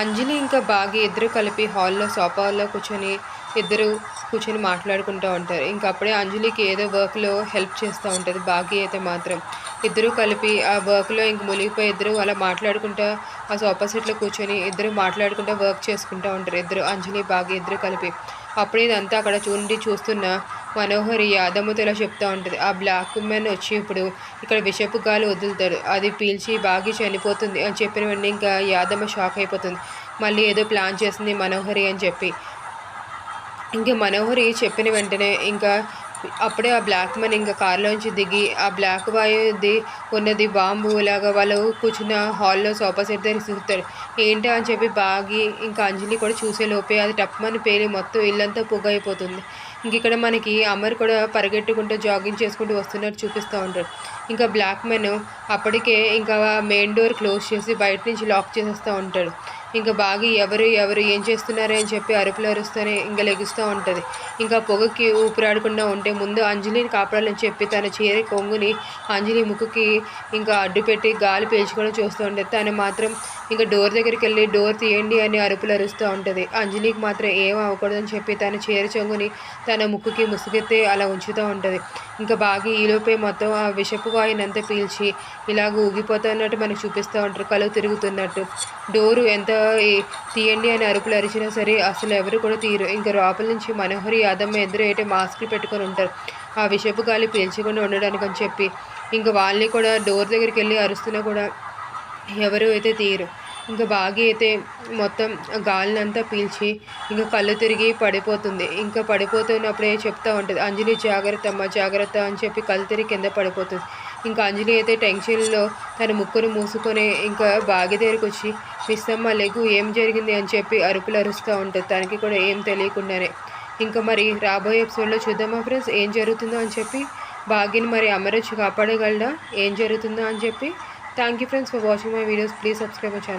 అంజలి ఇంకా బాగా ఇద్దరు కలిపి హాల్లో సోఫాల్లో కూర్చొని ఇద్దరు కూర్చొని మాట్లాడుకుంటూ ఉంటారు ఇంకా అప్పుడే అంజలికి ఏదో వర్క్లో హెల్ప్ చేస్తూ ఉంటుంది బాగా అయితే మాత్రం ఇద్దరు కలిపి ఆ వర్క్లో ఇంక మునిగిపోయి ఇద్దరు అలా మాట్లాడుకుంటూ ఆ సోఫా సెట్లో కూర్చొని ఇద్దరు మాట్లాడుకుంటూ వర్క్ చేసుకుంటూ ఉంటారు ఇద్దరు అంజలి బాగా ఇద్దరు కలిపి అప్పుడే ఇదంతా అక్కడ చూడండి చూస్తున్న మనోహరి యాదమ్మతో ఇలా చెప్తూ ఉంటుంది ఆ బ్లాక్ మెన్ వచ్చి ఇప్పుడు ఇక్కడ విషపు గాలి వదులుతాడు అది పీల్చి బాగి చనిపోతుంది అని చెప్పిన వెంటనే ఇంకా యాదమ్మ షాక్ అయిపోతుంది మళ్ళీ ఏదో ప్లాన్ చేసింది మనోహరి అని చెప్పి ఇంకా మనోహరి చెప్పిన వెంటనే ఇంకా అప్పుడే ఆ బ్లాక్ మెన్ ఇంకా కారులోంచి దిగి ఆ బ్లాక్ బాయ్ ది ఉన్నది బాంబు లాగా వాళ్ళు కూర్చున్న హాల్లో సోఫా సెట్ దగ్గర చూస్తారు ఏంటి అని చెప్పి బాగి ఇంకా అంజలి కూడా చూసే లోపే అది టప్మని పేలి మొత్తం ఇల్లంతా పొగ అయిపోతుంది ఇంక ఇక్కడ మనకి అమర్ కూడా పరిగెట్టుకుంటూ జాగింగ్ చేసుకుంటూ వస్తున్నట్టు చూపిస్తూ ఉంటారు ఇంకా బ్లాక్ మెన్ అప్పటికే ఇంకా మెయిన్ డోర్ క్లోజ్ చేసి బయట నుంచి లాక్ చేసేస్తూ ఉంటాడు ఇంకా బాగా ఎవరు ఎవరు ఏం చేస్తున్నారు అని చెప్పి అరుపులు అరుస్తూనే ఇంకా లెగుస్తూ ఉంటుంది ఇంకా పొగకి ఊపిరాడకుండా ఉంటే ముందు అంజలిని కాపాడాలని చెప్పి తన చీర కొంగుని అంజలి ముక్కుకి ఇంకా అడ్డు పెట్టి గాలి పీల్చుకొని చూస్తూ ఉంటుంది తను మాత్రం ఇంకా డోర్ దగ్గరికి వెళ్ళి డోర్ తీయండి అని అరుపులు అరుస్తూ ఉంటుంది అంజనీకి మాత్రం ఏం అవ్వకూడదని చెప్పి తను చేరు చొంగుని తన ముక్కుకి ముసుగెత్తి అలా ఉంచుతూ ఉంటుంది ఇంకా బాగా ఈలోపే మొత్తం ఆ విషపు వాయినంతా పీల్చి ఇలాగ ఊగిపోతున్నట్టు మనకు చూపిస్తూ ఉంటారు కలు తిరుగుతున్నట్టు డోరు ఎంత తీయండి అని అరుపులు అరిచినా సరే అసలు ఎవరు కూడా తీరు ఇంకా లోపల నుంచి మనోహరి యాదమ్మ ఎదురైతే మాస్క్లు పెట్టుకొని ఉంటారు ఆ విషపు గాలి పీల్చకుండా ఉండడానికి అని చెప్పి ఇంకా వాళ్ళని కూడా డోర్ దగ్గరికి వెళ్ళి అరుస్తున్నా కూడా ఎవరు అయితే తీయరు ఇంకా బాగా అయితే మొత్తం గాలినంతా పీల్చి ఇంకా కళ్ళు తిరిగి పడిపోతుంది ఇంకా పడిపోతున్నప్పుడే చెప్తూ ఉంటుంది అంజలి జాగ్రత్త అమ్మ జాగ్రత్త అని చెప్పి కళ్ళు తిరిగి కింద పడిపోతుంది ఇంకా అంజలి అయితే టెన్షన్లో తన ముక్కును మూసుకొని ఇంకా బాగి దగ్గరికి వచ్చి మిస్సమ్మ లెగు ఏం జరిగింది అని చెప్పి అరుపులు అరుస్తూ ఉంటుంది తనకి కూడా ఏం తెలియకుండానే ఇంకా మరి రాబోయే ఎపిసోడ్లో చూద్దామా ఫ్రెండ్స్ ఏం జరుగుతుందో అని చెప్పి బాగిని మరి అమరచి కాపాడగలడా ఏం జరుగుతుందో అని చెప్పి Thank you friends for watching my videos. Please subscribe my channel.